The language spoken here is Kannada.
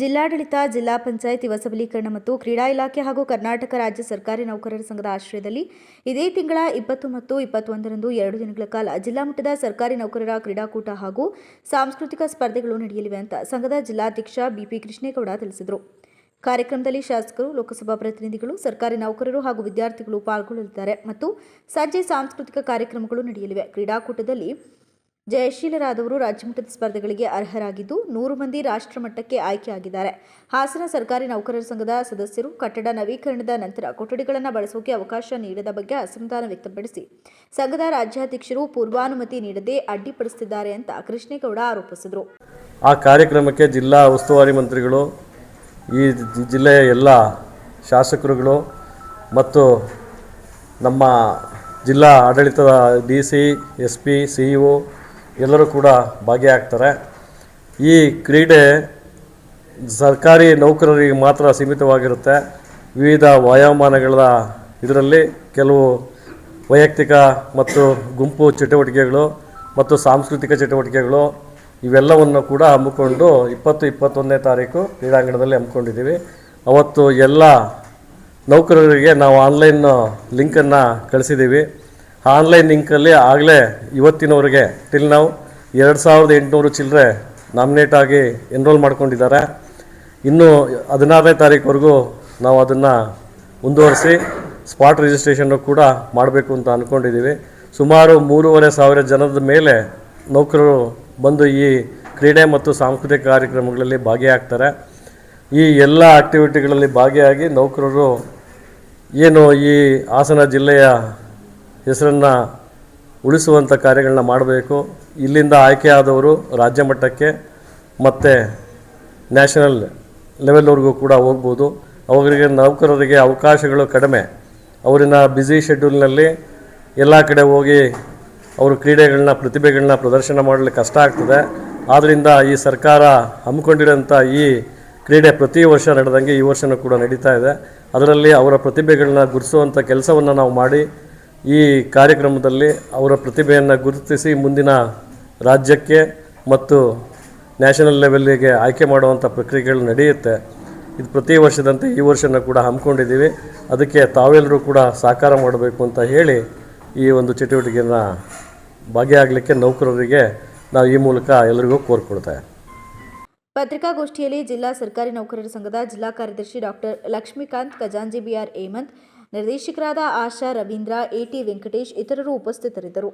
ಜಿಲ್ಲಾಡಳಿತ, ಜಿಲ್ಲಾ ಪಂಚಾಯತ್ ಸಬಲೀಕರಣ ಮತ್ತು ಕ್ರೀಡಾ ಇಲಾಖೆ ಹಾಗೂ ಕರ್ನಾಟಕ ರಾಜ್ಯ ಸರ್ಕಾರಿ ನೌಕರರ ಸಂಘದ ಆಶ್ರಯದಲ್ಲಿ ಇದೇ ತಿಂಗಳ ಇಪ್ಪತ್ತು ಮತ್ತು ಇಪ್ಪತ್ತೊಂದರಂದು ಎರಡು ದಿನಗಳ ಕಾಲ ಜಿಲ್ಲಾ ಮಟ್ಟದ ಸರ್ಕಾರಿ ನೌಕರರ ಕ್ರೀಡಾಕೂಟ ಹಾಗೂ ಸಾಂಸ್ಕೃತಿಕ ಸ್ಪರ್ಧೆಗಳು ನಡೆಯಲಿವೆ ಅಂತ ಸಂಘದ ಜಿಲ್ಲಾಧ್ಯಕ್ಷ ಬಿಪಿ ಕೃಷ್ಣೇಗೌಡ ತಿಳಿಸಿದರು. ಕಾರ್ಯಕ್ರಮದಲ್ಲಿ ಶಾಸಕರು, ಲೋಕಸಭಾ ಪ್ರತಿನಿಧಿಗಳು, ಸರ್ಕಾರಿ ನೌಕರರು ಹಾಗೂ ವಿದ್ಯಾರ್ಥಿಗಳು ಪಾಲ್ಗೊಳ್ಳಲಿದ್ದಾರೆ ಮತ್ತು ಸಂಜೆ ಸಾಂಸ್ಕೃತಿಕ ಕಾರ್ಯಕ್ರಮಗಳು ನಡೆಯಲಿವೆ. ಕ್ರೀಡಾಕೂಟದಲ್ಲಿ ಜಯಶೀಲರಾದವರು ರಾಜ್ಯಮಟ್ಟದ ಸ್ಪರ್ಧೆಗಳಿಗೆ ಅರ್ಹರಾಗಿದ್ದು ನೂರು ಮಂದಿ ರಾಷ್ಟ್ರಮಟ್ಟಕ್ಕೆ ಆಯ್ಕೆಯಾಗಿದ್ದಾರೆ. ಹಾಸನ ಸರ್ಕಾರಿ ನೌಕರರ ಸಂಘದ ಸದಸ್ಯರು ಕಟ್ಟಡ ನವೀಕರಣದ ನಂತರ ಕೊಠಡಿಗಳನ್ನು ಬಳಸೋಕೆ ಅವಕಾಶ ನೀಡದ ಬಗ್ಗೆ ಅಸಮಾಧಾನ ವ್ಯಕ್ತಪಡಿಸಿ, ಸಂಘದ ರಾಜ್ಯಾಧ್ಯಕ್ಷರು ಪೂರ್ವಾನುಮತಿ ನೀಡದೆ ಅಡ್ಡಿಪಡಿಸುತ್ತಿದ್ದಾರೆ ಅಂತ ಕೃಷ್ಣೇಗೌಡ ಆರೋಪಿಸಿದರು. ಆ ಕಾರ್ಯಕ್ರಮಕ್ಕೆ ಜಿಲ್ಲಾ ಉಸ್ತುವಾರಿ ಮಂತ್ರಿಗಳು, ಈ ಜಿಲ್ಲೆಯ ಎಲ್ಲ ಶಾಸಕರುಗಳು ಮತ್ತು ನಮ್ಮ ಜಿಲ್ಲಾ ಆಡಳಿತದ D C, S P, C E ಎಲ್ಲರೂ ಕೂಡ ಭಾಗಿಯಾಗ್ತಾರೆ. ಈ ಕ್ರೀಡೆ ಸರ್ಕಾರಿ ನೌಕರರಿಗೆ ಮಾತ್ರ ಸೀಮಿತವಾಗಿರುತ್ತೆ. ವಿವಿಧ ವಯೋಮಾನಗಳ ಇದರಲ್ಲಿ ಕೆಲವು ವೈಯಕ್ತಿಕ ಮತ್ತು ಗುಂಪು ಚಟುವಟಿಕೆಗಳು ಮತ್ತು ಸಾಂಸ್ಕೃತಿಕ ಚಟುವಟಿಕೆಗಳು ಇವೆಲ್ಲವನ್ನು ಕೂಡ ಹಮ್ಮಿಕೊಂಡು ಇಪ್ಪತ್ತು ಇಪ್ಪತ್ತೊಂದನೇ ತಾರೀಕು ಕ್ರೀಡಾಂಗಣದಲ್ಲಿ ಹಮ್ಮಿಕೊಂಡಿದ್ದೀವಿ. ಅವತ್ತು ಎಲ್ಲ ನೌಕರರಿಗೆ ನಾವು ಆನ್ಲೈನ್ ಲಿಂಕನ್ನು ಕಳಿಸಿದ್ದೀವಿ. ಆನ್ಲೈನ್ ಲಿಂಕಲ್ಲಿ ಆಗಲೇ ಇವತ್ತಿನವರೆಗೆ ಟಿಲ್ ನಾವು ಎರಡು ಸಾವಿರದ ಎಂಟುನೂರು ಚಿಲ್ಲರೆ ನಾಮಿನೇಟ್ ಆಗಿ ಎನ್ರೋಲ್ ಮಾಡ್ಕೊಂಡಿದ್ದಾರೆ. ಇನ್ನು ಹದಿನಾರನೇ ತಾರೀಕುವರೆಗೂ ನಾವು ಅದನ್ನು ಮುಂದುವರಿಸಿ ಸ್ಪಾಟ್ ರಿಜಿಸ್ಟ್ರೇಷನ್ನು ಕೂಡ ಮಾಡಬೇಕು ಅಂತ ಅಂದ್ಕೊಂಡಿದ್ದೀವಿ ಸುಮಾರು ಮೂರುವರೆ ಸಾವಿರ ಜನದ ಮೇಲೆ ನೌಕರರು ಬಂದು ಈ ಕ್ರೀಡೆ ಮತ್ತು ಸಾಂಸ್ಕೃತಿಕ ಕಾರ್ಯಕ್ರಮಗಳಲ್ಲಿ ಭಾಗಿಯಾಗ್ತಾರೆ. ಈ ಎಲ್ಲ ಆಕ್ಟಿವಿಟಿಗಳಲ್ಲಿ ಭಾಗಿಯಾಗಿ ನೌಕರರು ಏನು ಈ ಹಾಸನ ಜಿಲ್ಲೆಯ ಹೆಸರನ್ನು ಉಳಿಸುವಂಥ ಕಾರ್ಯಗಳನ್ನ ಮಾಡಬೇಕು. ಇಲ್ಲಿಂದ ಆಯ್ಕೆಯಾದವರು ರಾಜ್ಯ ಮಟ್ಟಕ್ಕೆ ಮತ್ತು ನ್ಯಾಷನಲ್ ಲೆವೆಲ್ವರೆಗೂ ಕೂಡ ಹೋಗ್ಬೋದು. ಅವರಿಗೆ ನೌಕರರಿಗೆ ಅವಕಾಶಗಳು ಕಡಿಮೆ. ಅವರಿನ ಬ್ಯುಸಿ ಶೆಡ್ಯೂಲ್ನಲ್ಲಿ ಎಲ್ಲ ಕಡೆ ಹೋಗಿ ಅವರು ಕ್ರೀಡೆಗಳನ್ನ, ಪ್ರತಿಭೆಗಳನ್ನ ಪ್ರದರ್ಶನ ಮಾಡಲು ಕಷ್ಟ ಆಗ್ತದೆ. ಆದ್ದರಿಂದ ಈ ಸರ್ಕಾರ ಹಮ್ಮಿಕೊಂಡಿರೋಂಥ ಈ ಕ್ರೀಡೆ ಪ್ರತಿ ವರ್ಷ ನಡೆದಂಗೆ ಈ ವರ್ಷನೂ ಕೂಡ ನಡೀತಾ ಇದೆ. ಅದರಲ್ಲಿ ಅವರ ಪ್ರತಿಭೆಗಳನ್ನ ಗುರುಸುವಂಥ ಕೆಲಸವನ್ನು ನಾವು ಮಾಡಿ ಈ ಕಾರ್ಯಕ್ರಮದಲ್ಲಿ ಅವರ ಪ್ರತಿಭೆಯನ್ನು ಗುರುತಿಸಿ ಮುಂದಿನ ರಾಜ್ಯಕ್ಕೆ ಮತ್ತು ನ್ಯಾಷನಲ್ ಲೆವೆಲ್ಲಿಗೆ ಆಯ್ಕೆ ಮಾಡುವಂಥ ಪ್ರಕ್ರಿಯೆಗಳು ನಡೆಯುತ್ತೆ. ಇದು ಪ್ರತಿ ವರ್ಷದಂತೆ ಈ ವರ್ಷನ ಕೂಡ ಹಮ್ಮಿಕೊಂಡಿದ್ದೀವಿ. ಅದಕ್ಕೆ ತಾವೆಲ್ಲರೂ ಕೂಡ ಸಹಕಾರ ಮಾಡಬೇಕು ಅಂತ ಹೇಳಿ ಈ ಒಂದು ಚಟುವಟಿಕೆಯನ್ನು ಭಾಗಿಯಾಗಲಿಕ್ಕೆ ನೌಕರರಿಗೆ ನಾವು ಈ ಮೂಲಕ ಎಲ್ಲರಿಗೂ ಕೋರ್ಕೊಳ್ತೇವೆ ಪತ್ರಿಕಾಗೋಷ್ಠಿಯಲ್ಲಿ ಜಿಲ್ಲಾ ಸರ್ಕಾರಿ ನೌಕರರ ಸಂಘದ ಜಿಲ್ಲಾ ಕಾರ್ಯದರ್ಶಿ ಡಾಕ್ಟರ್ ಲಕ್ಷ್ಮೀಕಾಂತ್ ಖಜಾಂಜಿ ಬಿಆರ್ ಹೇಮಂತ್ ನಿರ್ದೇಶಕರಾದ ಆಶಾ ರವೀಂದ್ರ ಎಟಿ ವೆಂಕಟೇಶ್ ಇತರರು ಉಪಸ್ಥಿತರಿದ್ದರು.